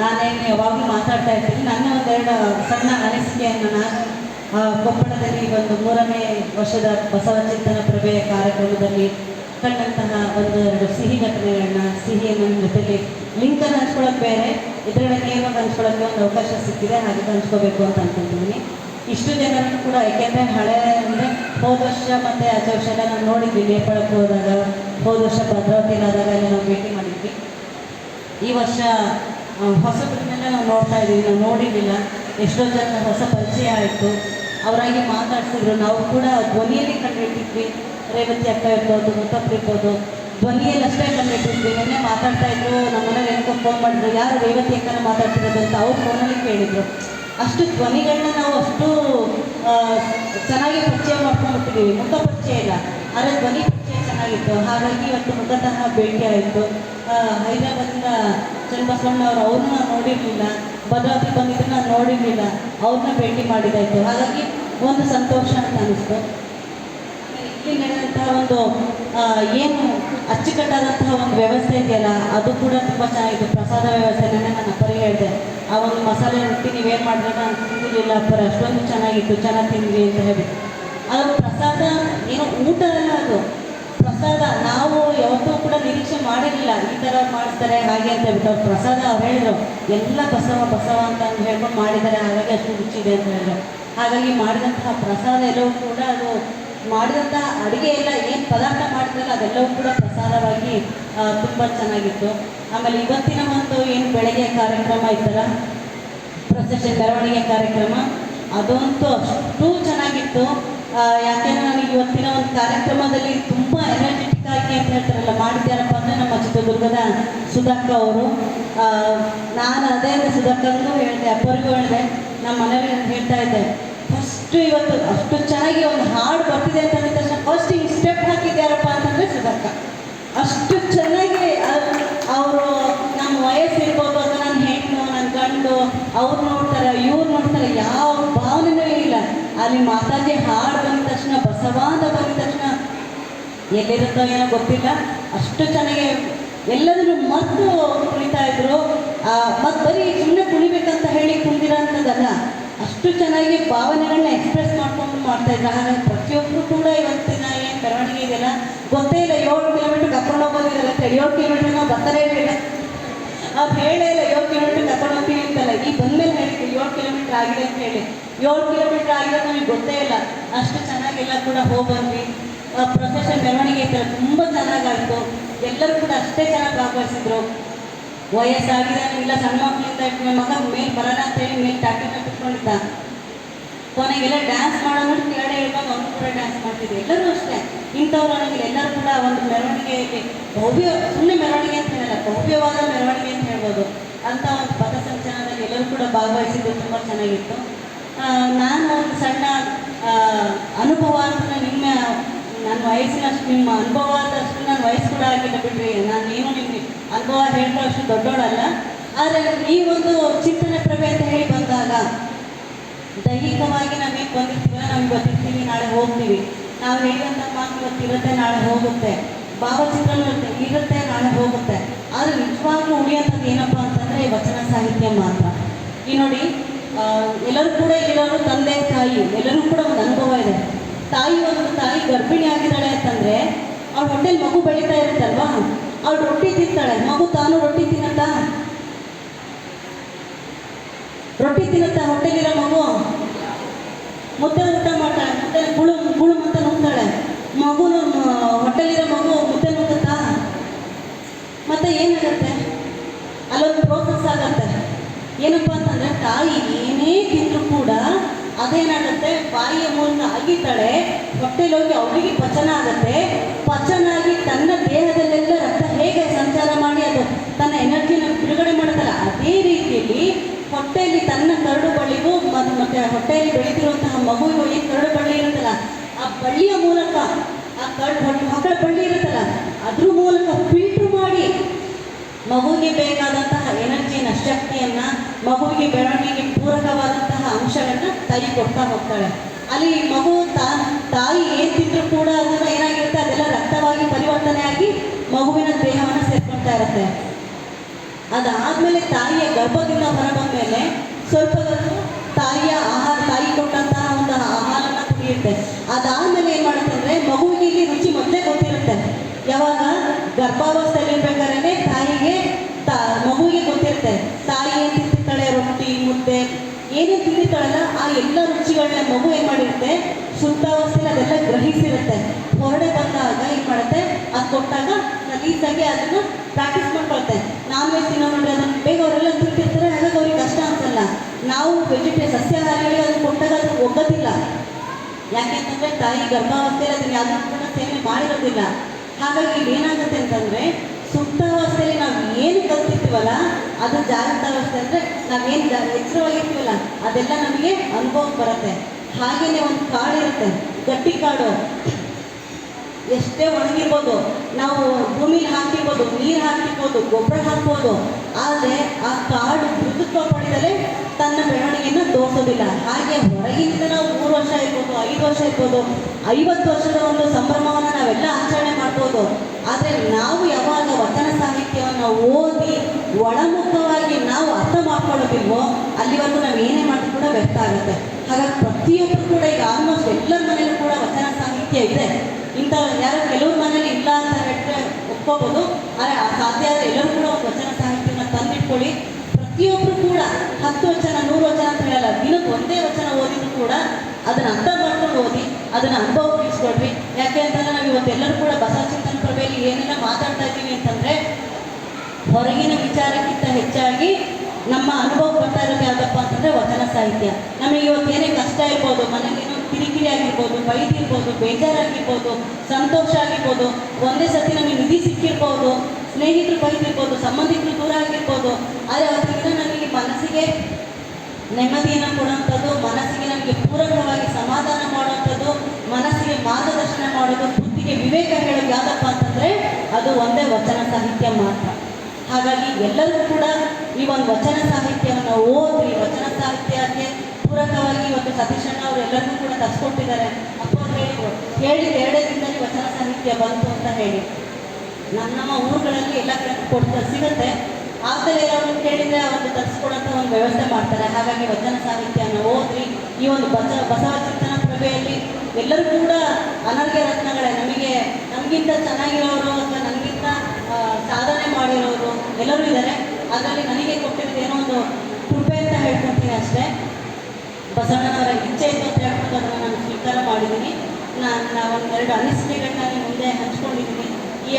ನಾನೇನು ಯಾವಾಗಲೂ ಮಾತಾಡ್ತಾ ಇರ್ತೀನಿ. ನನ್ನ ಒಂದೆರಡು ಸಣ್ಣ ಅನಿಸಿಕೆಯನ್ನು ನಾನು ಕೊಪ್ಪಳದಲ್ಲಿ ಒಂದು ಮೂರನೇ ವರ್ಷದ ಬಸವ ಚಿಂತನ ಪ್ರಭೆಯ ಕಾರ್ಯಕ್ರಮದಲ್ಲಿ ಕಂಡಂತಹ ಒಂದೆರಡು ಸಿಹಿ ಘಟನೆಗಳನ್ನ, ಸಿಹಿಯನ್ನು ನಿಮ್ಮ ಜೊತೆಗೆ ಲಿಂಕನ್ನು ಹಂಚ್ಕೊಳ್ಳೋಕೆ ಬೇರೆ, ಇದರೊಳಗೆ ಏನೋ ಹಂಚ್ಕೊಳ್ಳೋಕ್ಕೆ ಒಂದು ಅವಕಾಶ ಸಿಕ್ಕಿದೆ, ಹಾಗೆ ಹಂಚ್ಕೋಬೇಕು ಅಂತ ಅನ್ಕೊಂತೀನಿ ಇಷ್ಟು ಜನರನ್ನು ಕೂಡ ಯಾಕೆಂದರೆ ಹಳೆ ಅಂದರೆ ಹೋದ ವರ್ಷ ಮತ್ತೆ ಆಚೆ ವರ್ಷ ಎಲ್ಲ ನಾವು ನೋಡಿದ್ವಿ ನೇಪಾಳಕ್ಕೆ ಹೋದಾಗ ಹೋದ ವರ್ಷ ಭದ್ರಾವತಿಲಾದಾಗ ಎಲ್ಲ ನಾವು ಭೇಟಿ ಮಾಡಿದ್ವಿ. ಈ ವರ್ಷ ಹೊಸ ಹೊಸಬ್ರನ್ನೆಲ್ಲ ನಾವು ನೋಡ್ತಾ ಇದ್ದೀವಿ, ನಾವು ನೋಡಿದ್ದಿಲ್ಲ. ಎಷ್ಟೋ ಜನ ಹೊಸ ಪರಿಚಯ ಆಯಿತು. ಅವರಾಗಿ ಮಾತಾಡ್ಸಿದ್ರು. ನಾವು ಕೂಡ ಧ್ವನಿಯಲ್ಲಿ ಕಂಡುಹಿಟ್ಟಿದ್ವಿ. ರೇವತಿ ಅಕ್ಕ ಇರ್ಬೋದು, ಮುತ್ತಪ್ಪ ಇರ್ಬೋದು, ಧ್ವನಿಯಲ್ಲಿ ಅಷ್ಟೇ ಕಂಡುಹಿಟ್ಟಿದ್ವಿ. ನಿನ್ನೆ ಮಾತಾಡ್ತಾ ಇದ್ರು ನಮ್ಮ ಮನೇಲಿ ಏನಕ್ಕೋ ಫೋನ್ ಮಾಡಿದ್ರು. ಯಾರು ರೇವತಿ ಅಕ್ಕನ ಮಾತಾಡ್ತಿರೋದು ಅಂತ ಅವ್ರು ಫೋನಲ್ಲಿ ಕೇಳಿದ್ರು. ಅಷ್ಟು ಧ್ವನಿಗಳನ್ನ ನಾವು ಅಷ್ಟು ಚೆನ್ನಾಗಿ ಪರಿಚಯ ಮಾಡ್ಕೊಂಡ್ಬಿಟ್ಟಿದ್ದೀವಿ ಮುಖ ಪರಿಚಯ ಇಲ್ಲ. ಆದರೆ ಧ್ವನಿ ಪರಿಚಯ ಚೆನ್ನಾಗಿತ್ತು. ಹಾಗಾಗಿ ಇವತ್ತು ಮುಖತಃ ಭೇಟಿ ಆಯಿತು. ಹೈದರಾಬಾದಿಂದ ಚನ್ನಬಸವಣ್ಣ ಅವರು, ಅವ್ರನ್ನ ನೋಡಿರಲಿಲ್ಲ. ಭದ್ರಾವತಿ ಬಂದಿದ್ದು ನಾನು ನೋಡಿರಲಿಲ್ಲ. ಅವ್ರನ್ನ ಭೇಟಿ ಮಾಡಿದಾಯಿತು ಹಾಗಾಗಿ ಒಂದು ಸಂತೋಷ ಅಂತ ಅನಿಸ್ತು. ಇಲ್ಲಿ ಒಂದು ಏನು ಅಚ್ಚುಕಟ್ಟಾದಂತಹ ಒಂದು ವ್ಯವಸ್ಥೆ ಇದೆಯಲ್ಲ, ಅದು ಕೂಡ ತುಂಬ ಚೆನ್ನಾಗಿದೆ ಪ್ರಸಾದ ವ್ಯವಸ್ಥೆ ನೆನ್ನೆ ಅಪ್ಪರಿಗೆ ಹೇಳಿದೆ. ಆ ಒಂದು ಮಸಾಲೆ ರೊಟ್ಟಿ ನೀವೇನು ಮಾಡಿದ್ರೆ ನಾನು ತಿಂದಿರಲಿಲ್ಲ ಅಪ್ಪರ ಅಷ್ಟೊಂದು ಚೆನ್ನಾಗಿತ್ತು. ಚೆನ್ನಾಗಿ ತಿಂದ್ವಿ ಅಂತ ಹೇಳಿ. ಅದು ಪ್ರಸಾದ ಏನು ಊಟ ಅಲ್ಲ ಅದು. ಪ್ರಸಾದ ನಾವು ಯಾವತ್ತೂ ಕೂಡ ನಿರೀಕ್ಷೆ ಮಾಡಿರಲಿಲ್ಲ. ಈ ಥರ ಮಾಡಿಸ್ತಾರೆ, ಹಾಗೆ ಅಂತ ಹೇಳ್ಬಿಟ್ಟು ಅವ್ರು ಪ್ರಸಾದ ಅವ್ರು ಹೇಳಿದ್ರು. ಎಲ್ಲ ಬಸವ ಬಸವ ಅಂತ ಹೇಳ್ಕೊಂಡು ಮಾಡಿದ್ದಾರೆ. ಹಾಗಾಗಿ ಅಷ್ಟು ರುಚಿ ಇದೆ ಅಂತ ಹೇಳಿದ್ರು. ಹಾಗಾಗಿ ಮಾಡಿದಂತಹ ಪ್ರಸಾದ ಎಲ್ಲವೂ ಕೂಡ ಅದು ಮಾಡಿದಂತಹ ಅಡುಗೆ ಎಲ್ಲ, ಏನು ಪದಾರ್ಥ ಮಾಡಿದ್ರಲ್ಲ, ಅದೆಲ್ಲವೂ ಕೂಡ ಪ್ರಸಾದವಾಗಿ ತುಂಬ ಚೆನ್ನಾಗಿತ್ತು. ಆಮೇಲೆ ಇವತ್ತಿನ ಒಂದು ಏನು ಬೆಳಗ್ಗೆ ಕಾರ್ಯಕ್ರಮ ಇತ್ತಲ್ಲ ಪ್ರೊಸೆಷನ್ ಮೆರವಣಿಗೆ ಕಾರ್ಯಕ್ರಮ, ಅದಂತೂ ಅಷ್ಟು ಚೆನ್ನಾಗಿತ್ತು. ಯಾಕೆಂದರೆ ನಾನು ಇವತ್ತಿನ ಒಂದು ಕಾರ್ಯಕ್ರಮದಲ್ಲಿ ತುಂಬ ಎನರ್ಜೆಟಿಕ್ ಆಗಿ ಅಂತ ಹೇಳ್ತಾರಲ್ಲ ಮಾಡಿದ್ಯಾರಪ್ಪ ಅಂದರೆ ನಮ್ಮ ಚಿತ್ರದುರ್ಗದ ಸುಧಾಕ ಅವರು. ನಾನು ಅದೇ ಸುಧಾಕಂಗೂ ಹೇಳಿದೆ ಅಪ್ಪರಿಗೂ ಹೇಳಿದೆ ನಮ್ಮ ಮನೆಯಲ್ಲಿ ಹೇಳ್ತಾ ಇದ್ದೆ ಫಸ್ಟ್ ಇವತ್ತು ಅಷ್ಟು ಚೆನ್ನಾಗಿ ಒಂದು ಹಾಡು ಬರ್ತಿದೆ ಅಂತ ಅಂದ ತಕ್ಷಣ ಫಸ್ಟ್ ಹಿಂಗೆ ಸ್ಟೆಪ್ ಹಾಕಿದ್ಯಾರಪ್ಪ ಅಂತಂದರೆ ಸುಧಾಕ ಅಷ್ಟು ಚೆನ್ನಾಗಿ ಅವರು ನಮ್ಮ ವಯಸ್ಸು ಇರ್ಬೋದು ಅಥವಾ ನನ್ನ ಹೆಣ್ಣು ನನ್ನ ಗಂಡು, ಅವ್ರು ನೋಡ್ತಾರೆ, ಇವ್ರು ನೋಡ್ತಾರೆ, ಯಾವ ಭಾವನೆಯೂ ಇಲ್ಲ. ಅಲ್ಲಿ ಮಾತಾಜಿ ಹಾಡು ಬಂದ ತಕ್ಷಣ ಬಸವಾದ ಬಂದ ತಕ್ಷಣ ಎಲ್ಲಿರುತ್ತೋ ಏನೋ ಗೊತ್ತಿಲ್ಲ. ಅಷ್ಟು ಚೆನ್ನಾಗಿ ಎಲ್ಲದನ್ನು ಮರೆತು ಕುಣಿತಾ ಇದ್ರು. ಮತ್ತು ಬರೀ ಸುಮ್ಮನೆ ಕುಣಿಬೇಕಂತ ಹೇಳಿ ಕುಣಿದಿರೋಂಥದ್ದಲ್ಲ ಅಷ್ಟು ಚೆನ್ನಾಗಿ ಭಾವನೆಗಳನ್ನ ಎಕ್ಸ್ಪ್ರೆಸ್ ಮಾಡ್ಕೊಂಡು ಮಾಡ್ತಾ ಇದ್ರು ಹಾಗಾಗಿ ಪ್ರತಿಯೊಬ್ಬರು ಕೂಡ ಇವತ್ತಿನ ಏನು ಮೆರವಣಿಗೆ ಇದೆಯಲ್ಲ ಗೊತ್ತೇ ಇಲ್ಲ. ಏಳು ಕಿಲೋಮೀಟ್ರ್ ಕರ್ಕೊಂಡು ಹೋಗೋದಿರಲ್ಲ ಅಂತ ಏಳು ಕಿಲೋಮೀಟ್ರ್ ನಾವು ಬರ್ತಾನೆ ಇರಲಿಲ್ಲ. ಅವ್ರು ಹೇಳೇ ಇಲ್ಲ ಏಳು ಕಿಲೋಮೀಟ್ರ್ ಕರ್ಕೊಂಡು ಹೋಗ್ತೀವಿ ಅಂತಲ್ಲ. ಈ ಬಂದ್ಮೇಲೆ ಹೇಳಿದ್ರು ಏಳು ಕಿಲೋಮೀಟ್ರ್ ಆಗಿದೆ ಅಂತ ಹೇಳಿ. ಏಳು ಕಿಲೋಮೀಟ್ರ್ ಆಗಿದೆ ನಮಗೆ ಗೊತ್ತೇ ಇಲ್ಲ. ಅಷ್ಟು ಚೆನ್ನಾಗಿಲ್ಲ ಕೂಡ ಹೋಗಿ ಪ್ರೊಫೆಷನ್ ಮೆರವಣಿಗೆ ಇತ್ತಲ್ಲ ತುಂಬ ಚೆನ್ನಾಗಾಯಿತು ಎಲ್ಲರೂ ಕೂಡ ಅಷ್ಟೇ ಚೆನ್ನಾಗಿ ಭಾಗವಹಿಸಿದ್ರು. ವಯಸ್ಸಾಗಿದೆ ಇಲ್ಲ ಸಣ್ಣ ಮಕ್ಕಳಿಂದ ಇಟ್ಟು ಮಗ ಮೇಲೆ ಬರಲ್ಲ ಅಂತ ಹೇಳಿ ಮೇಲೆ ಟ್ಯಾಕ್ಟರ್ ಕುತ್ಕೊಂಡಿದ್ದ. ಕೊನೆಗೆಲ್ಲ ಡ್ಯಾನ್ಸ್ ಮಾಡೋದು ಕೇಳಿ ಹೇಳ್ಕೊಂಡು ಅವನು ಕೂಡ ಡ್ಯಾನ್ಸ್ ಮಾಡ್ತಿದ್ದೆ ಎಲ್ಲರೂ ಅಷ್ಟೇ. ಇಂಥವ್ರು ನನಗೆ ಎಲ್ಲರೂ ಕೂಡ ಒಂದು ಮೆರವಣಿಗೆ ಭವ್ಯ ಸುಮ್ಮನೆ ಮೆರವಣಿಗೆ ಅಂತ ಹೇಳಲ್ಲ, ಭವ್ಯವಾದ ಮೆರವಣಿಗೆ ಅಂತ ಹೇಳ್ಬೋದು. ಅಂತ ಒಂದು ಪಥಸಂಚಲನದಲ್ಲಿ ಎಲ್ಲರೂ ಕೂಡ ಭಾಗವಹಿಸಿದ್ದು ತುಂಬ ಚೆನ್ನಾಗಿತ್ತು. ನಾನು ಒಂದು ಸಣ್ಣ ಅನುಭವ ಅಂತ ನಿಮ್ಮ ನನ್ನ ವಯಸ್ಸಿನಷ್ಟು ನಿಮ್ಮ ಅನುಭವ ಆದಷ್ಟು ನನ್ನ ವಯಸ್ಸು ಕೂಡ ಆಗಿಲ್ಲ ಬಿಡ್ರಿ. ನಾನು ಏನು ನಿಮಗೆ ಅನುಭವ ಹೇಳ್ಕೊಳ್ಳೋ ಅಷ್ಟು ದೊಡ್ಡೋಳಲ್ಲ. ಆದರೆ ಈ ಒಂದು ಚಿಂತನೆ ಪ್ರಭೆ ಅಂತ ಹೇಳಿ ಬಂದಾಗ ದೈಹಿಕವಾಗಿ ನಾವೇನು ಬಂದಿರ್ತೀವಲ್ಲ ನಾವು ಬಂದಿರ್ತೀವಿ ನಾಳೆ ಹೋಗ್ತೀವಿ. ನಾವು ಹೇಳಿದಂಥ ಮಾತು ಇವತ್ತಿರುತ್ತೆ ನಾಳೆ ಹೋಗುತ್ತೆ. ಭಾವಚಿತ್ರಗಳಿರುತ್ತೆ ಇರುತ್ತೆ ನಾಳೆ ಹೋಗುತ್ತೆ. ಆದರೆ ನಿಜವಾಗ್ಲೂ ಉಳಿಯೋಂಥದ್ದು ಏನಪ್ಪ ಅಂತಂದರೆ ವಚನ ಸಾಹಿತ್ಯ ಮಾತ್ರ. ಈ ನೋಡಿ ಎಲ್ಲರೂ ಕೂಡ ಇಲ್ಲಿರೋರು ತಂದೆ, ತಾಯಿ, ಎಲ್ಲರೂ ಕೂಡ ಒಂದು ಅನುಭವ ಇದೆ. ತಾಯಿ ಒಂದು ತಾಯಿ ಗರ್ಭಿಣಿ ಆಗಿದ್ದಾಳೆ ಅಂತಂದರೆ ಅವ್ರ ಹೊಟ್ಟೆಲಿ ಮಗು ಬೆಳೀತಾ ಇರುತ್ತಲ್ವಾ? ಅವಳು ರೊಟ್ಟಿ ತಿಂತಾಳೆ. ಮಗು ತಾನು ರೊಟ್ಟಿ ತಿನ್ನತ್ತಾ? ರೊಟ್ಟಿ ತಿನ್ನತ್ತಾ? ಹೊಟ್ಟೆಗಿರೋ ಮಗು? ಮುದ್ದೆ ಊಟ ಮಾಡ್ತಾಳೆ. ಮುದ್ದೆ ಗುಳು ಗುಳು ಅಂತ ನುಗ್ತಾಳೆ. ಮಗು ಹೊಟ್ಟೆಲಿರೋ ಮಗು ಮುದ್ದೆ ನುಗ್ಗುತ್ತಾ? ಮತ್ತೆ ಏನಾಗತ್ತೆ ಅಲ್ಲೊಂದು ಪ್ರೋಸೆಸ್ ಆಗತ್ತೆ. ಏನಪ್ಪ ಅಂತಂದ್ರೆ, ತಾಯಿ ಏನೇ ತಿಂದರೂ ಕೂಡ ಅದೇನಾಗುತ್ತೆ? ಬಾಯಿಯ ಮೂಲಕ ಅಗಿತಾಳೆ. ಹೊಟ್ಟೆಲಿ ಹೋಗಿ ಅವಳಿಗೆ ಪಚನ ಆಗತ್ತೆ. ಪಚನ ಆಗಿ ತನ್ನ ದೇಹದಲ್ಲೆಲ್ಲ ರಕ್ತ ಹೇಗೆ ಸಂಚಾರ ಮಾಡಿ ಅದು ತನ್ನ ಎನರ್ಜಿನ ಬಿಡುಗಡೆ ಮಾಡುತ್ತಲ್ಲ ಅದೇ ರೀತಿಯಲ್ಲಿ ಹೊಟ್ಟೆಯಲ್ಲಿ ತನ್ನ ಕರಡು ಬಳ್ಳಿಗೂ ಮತ್ತು ಮತ್ತೆ ಹೊಟ್ಟೆಯಲ್ಲಿ ಬೆಳೀತಿರುವಂತಹ ಮಗುವಿಗೆ ಕರಡು ಬಳ್ಳಿ ಇರುತ್ತಲ್ಲ, ಆ ಬಳ್ಳಿಯ ಮೂಲಕ, ಆ ಕರಡು ಮಕ್ಕಳ ಬಳ್ಳಿ ಇರುತ್ತಲ್ಲ, ಅದ್ರ ಮೂಲಕ ಫಿಲ್ಟರ್ ಮಾಡಿ ಮಗುವಿಗೆ ಬೇಕಾದಂತಹ ಎನರ್ಜಿನ ಶಕ್ತಿಯನ್ನ, ಮಗುವಿಗೆ ಬೆಳವಣಿಗೆಗೆ ಪೂರಕವಾದಂತಹ ಅಂಶಗಳನ್ನ ತಾಯಿ ಕೊಡ್ತಾ ಹೋಗ್ತಾಳೆ. ಅಲ್ಲಿ ಮಗು ತಾಯಿ ಏನ್ ತಿಂದ್ರು ಕೂಡ ಅದನ್ನ ಏನಾಗಿರುತ್ತೆ, ಅದೆಲ್ಲ ರಕ್ತವಾಗಿ ಪರಿವರ್ತನೆ ಆಗಿ ಮಗುವಿನ ದೇಹವನ್ನು ಸೇರ್ಕೊಳ್ತಾ ಇರುತ್ತೆ. ಅದಾದ್ಮೇಲೆ ತಾಯಿಯ ಗರ್ಭದಿಂದ ಹೊರಬಂದ ಮೇಲೆ ಸ್ವಲ್ಪ ಇಲ್ಲಿ ರುಚಿ ಮೊದಲೇ ಗೊತ್ತಿರುತ್ತೆ. ಯಾವಾಗ? ಗರ್ಭಾವಸ್ಥೆಯಲ್ಲಿ ಇರ್ಬೇಕಾದ್ರೆ ತಾಯಿಗೆ ತಾ, ಮಗುವಿಗೆ ಗೊತ್ತಿರುತ್ತೆ. ತಾಯಿ ಏನು ತಿಂತಿರ್ತಾಳೆ? ರೊಟ್ಟಿ, ಮುದ್ದೆ, ಏನೇ ತಿಂದಿರ್ತಾಳಲ್ಲ ಆ ಎಲ್ಲ ರುಚಿಗಳನ್ನ ಮಗು ಏನು ಮಾಡಿರುತ್ತೆ? ಶುದ್ಧಾವಸ್ಥೆಯಲ್ಲಿ ಅದೆಲ್ಲ ಗ್ರಹಿಸಿರುತ್ತೆ. ಹೊರಡೆ ಬಂದಾಗ ಏನ್ ಮಾಡುತ್ತೆ? ಅದು ಕೊಟ್ಟಾಗ ನಲೀಸಾಗಿ ಅದನ್ನು ಪ್ರಾಕ್ಟೀಸ್ ಮಾಡ್ಕೊಳ್ತೆ. ನಾನ್ ವೆಜ್ ತಿನ್ನೋ ನೋಡ್ರಿ ಅದನ್ನ ಬೇಗ ಅವರೆಲ್ಲ ತಿಂತಿರ್ತಾರೆ. ಹಾಗಾಗಿ ಅವ್ರಿಗೆ ಕಷ್ಟ ಅನ್ಸಲ್ಲ. ನಾವು ವೆಜಿಟೇ ಸಸ್ಯಾಹಾರಿಗಳಿಗೆ ಅದನ್ನ ಕೊಟ್ಟಾಗ ಅದು ಒಗ್ಗೋದಿಲ್ಲ. ಯಾಕೆಂತಂದ್ರೆ ತಾಯಿ ಗರ್ಭಾವಸ್ಥೆಯಲ್ಲಿ ಅದನ್ನ ಯಾವ್ದನ್ನು ಕೂಡ ಸೇವನೆ ಮಾಡಿರೋದಿಲ್ಲ. ಹಾಗಾಗಿ ಏನಾಗುತ್ತೆ ಅಂತಂದ್ರೆ ಸುಪ್ತಾವಸ್ಥೆಯಲ್ಲಿ ನಾವು ಏನು ಕಲ್ತಿರ್ತೀವಲ್ಲ ಅದು ಜಾಗೃತಾವಸ್ಥೆ ಅಂದ್ರೆ ನಾವೇನು ಎಚ್ಚರವಾಗಿರ್ತೀವಲ್ಲ, ಅದೆಲ್ಲ ನಮಗೆ ಅನುಭವಕ್ಕೆ ಬರುತ್ತೆ. ಹಾಗೇನೆ ಒಂದು ಕಾಡು ಇರುತ್ತೆ, ಗಟ್ಟಿ ಕಾಡು. ಎಷ್ಟೇ ಒಣಗಿರ್ಬೋದು, ನಾವು ಭೂಮಿಲಿ ಹಾಕಿರ್ಬೋದು, ನೀರು ಹಾಕಿರ್ಬೋದು, ಗೊಬ್ಬರ ಹಾಕ್ಬೋದು, ಆದರೆ ಆ ಕಾಡು ಮೃದುತ್ವ ಪಡೆದರೆ ತನ್ನ ಬೆಳವಣಿಗೆಯನ್ನು ತೋರಿಸೋದಿಲ್ಲ. ಹಾಗೆ ಹೊರಗಿನಿಂದ ನಾವು ಮೂರು ವರ್ಷ ಇರ್ಬೋದು ಐದು ವರ್ಷ ಇರ್ಬೋದು ಐವತ್ತು ವರ್ಷದ ಒಂದು ಸಂಭ್ರಮವನ್ನು ನಾವೆಲ್ಲ ಆಚರಣೆ ಮಾಡ್ಬೋದು. ಆದರೆ ನಾವು ಯಾವಾಗ ವಚನ ಸಾಹಿತ್ಯವನ್ನು ಓದಿ ಒಳಮುಖವಾಗಿ ನಾವು ಅರ್ಥ ಮಾಡ್ಕೊಳ್ಳೋದಿಲ್ವೋ, ಅಲ್ಲಿವರೆಗೂ ನಾವು ಏನೇ ಮಾಡಿದ್ರು ಕೂಡ ವ್ಯರ್ಥ ಆಗುತ್ತೆ. ಹಾಗಾಗಿ ಪ್ರತಿಯೊಬ್ಬರು ಕೂಡ ಈಗ ಆಲ್ಮೋಸ್ಟ್ ಎಲ್ಲರ ಮನೇಲೂ ಕೂಡ ವಚನ ಸಾಹಿತ್ಯ ಇದೆ. ಇಂಥ ಯಾರು ಕೆಲವ್ರ ಮನೇಲಿ ಇಲ್ಲ ಅಂತ ಹೇಳಿದ್ರೆ ಒಪ್ಕೋಬೋದು. ಆದರೆ ಸಾಧ್ಯ ಆದರೆ ಎಲ್ಲರೂ ಕೂಡ ಒಂದು ವಚನ ಸಾಹಿತ್ಯನ ತಂದಿಟ್ಕೊಳ್ಳಿ. ಪ್ರತಿಯೊಬ್ಬರು ಕೂಡ ಹತ್ತು ವಚನ, ನೂರು ವಚನ ಅಂತ ಹೇಳಲ್ಲ, ದಿನಕ್ಕೆ ಒಂದೇ ವಚನ ಓದಿದ್ರು ಕೂಡ ಅದನ್ನ ಅರ್ಥ ಮಾಡ್ಕೊಂಡು ಓದಿ, ಅದನ್ನ ಅನುಭವಿಸ್ಕೊಳ್ರಿ ಯಾಕೆ ಅಂತಂದ್ರೆ ನಾವು ಇವತ್ತೆಲ್ಲರೂ ಕೂಡ ಬಸ ಚಿಂತನ ಪ್ರಭೆಯಲ್ಲಿ ಏನೆಲ್ಲ ಮಾತಾಡ್ತಾ ಇದ್ದೀವಿ ಅಂತಂದ್ರೆ, ಹೊರಗಿನ ವಿಚಾರಕ್ಕಿಂತ ಹೆಚ್ಚಾಗಿ ನಮ್ಮ ಅನುಭವ ಬರ್ತಾ ಇರೋದು ಯಾವುದಪ್ಪ ಅಂತಂದ್ರೆ ವಚನ ಸಾಹಿತ್ಯ. ನಮಗೆ ಇವತ್ತು ಏನೇ ಕಷ್ಟ ಇರ್ಬೋದು ಮನೇಲಿ ಕಿರಿಕಿರಿ ಆಗಿರ್ಬೋದು ಬೈದಿರ್ಬೋದು ಬೇಜಾರಾಗಿರ್ಬೋದು, ಸಂತೋಷ ಆಗಿರ್ಬೋದು, ಒಂದೇ ಸತಿ ನಮಗೆ ನಿಧಿ ಸಿಕ್ಕಿರ್ಬೋದು, ಸ್ನೇಹಿತರು ಬೈದಿರ್ಬೋದು, ಸಂಬಂಧಿಕರು ದೂರ ಆಗಿರ್ಬೋದು, ಆದರೆ ಮನಸ್ಸಿಗೆ ನೆಮ್ಮದಿಯನ್ನು ಕೊಡುವಂಥದ್ದು, ಮನಸ್ಸಿಗೆ ನಮಗೆ ಪೂರಕವಾಗಿ ಸಮಾಧಾನ ಮಾಡುವಂಥದ್ದು, ಮನಸ್ಸಿಗೆ ಮಾರ್ಗದರ್ಶನ ಮಾಡೋದು ಬುದ್ಧಿಗೆ ವಿವೇಕ ಹೇಳೋದು ಯಾವುದಪ್ಪ ಅಂತಂದರೆ ಅದು ಒಂದೇ ವಚನ ಸಾಹಿತ್ಯ ಮಾತ್ರ. ಹಾಗಾಗಿ ಎಲ್ಲರೂ ಕೂಡ ಈ ಒಂದು ವಚನ ಸಾಹಿತ್ಯವನ್ನು ಓದಿ, ವಚನ ಸಾಹಿತ್ಯಕ್ಕೆ ಪೂರಕವಾಗಿ ಇವತ್ತು ಸತೀಶಣ್ಣ ಅವರು ಎಲ್ಲರಿಗೂ ಕೂಡ ತರಿಸ್ಕೊಟ್ಟಿದ್ದಾರೆ. ಅಪ್ಪ ಹೇಳಿದ್ರು, ಹೇಳಿದ ಎರಡೇ ದಿನದಲ್ಲಿ ವಚನ ಸಾಹಿತ್ಯ ಬಂತು ಅಂತ ಹೇಳಿ. ನಮ್ಮ ನಮ್ಮ ಊರುಗಳಲ್ಲಿ ಎಲ್ಲ ಕಡೆ ಕೊಡ್ತಾ, ಸಿಗುತ್ತೆ. ಆಗ್ತಲೇ ಇರೋರು ಕೇಳಿದ್ರೆ ಅವ್ರಿಗೆ ತರಿಸ್ಕೊಡೋಂಥ ಒಂದು ವ್ಯವಸ್ಥೆ ಮಾಡ್ತಾರೆ. ಹಾಗಾಗಿ ವಚನ ಸಾಹಿತ್ಯನ ಓದ್ರಿ. ಈ ಒಂದು ಬಸ ಬಸವ ಚಿಂತನ ಪ್ರಭೆಯಲ್ಲಿ ಎಲ್ಲರೂ ಕೂಡ ಅನರ್ಘ್ಯ ರತ್ನಗಳೇ. ನಮಗೆ ನಮಗಿಂತ ಚೆನ್ನಾಗಿರೋರು ಅಥವಾ ನನಗಿಂತ ಸಾಧನೆ ಮಾಡಿರೋರು ಎಲ್ಲರೂ ಇದ್ದಾರೆ ಅದರಲ್ಲಿ ನನಗೆ ಕೊಟ್ಟಿರೋದು ಏನೋ ಒಂದು ಕೃಪೆ ಅಂತ ಹೇಳ್ಕೊತೀನಿ ಅಷ್ಟೇ. ಬಸವಣ್ಣನವರ ಇಚ್ಛೆ ಇತ್ತು ಅಂತ ಹೇಳ್ಕೊಂಡು ಅದನ್ನು ನಾನು ಸ್ವೀಕಾರ ಮಾಡಿದ್ದೀನಿ. ನಾನು ಒಂದೆರಡು ಅನಿಸಿಕೆಗಳನ್ನ ಮುಂದೆ ಹಂಚ್ಕೊಂಡಿದ್ದೀನಿ. ಈ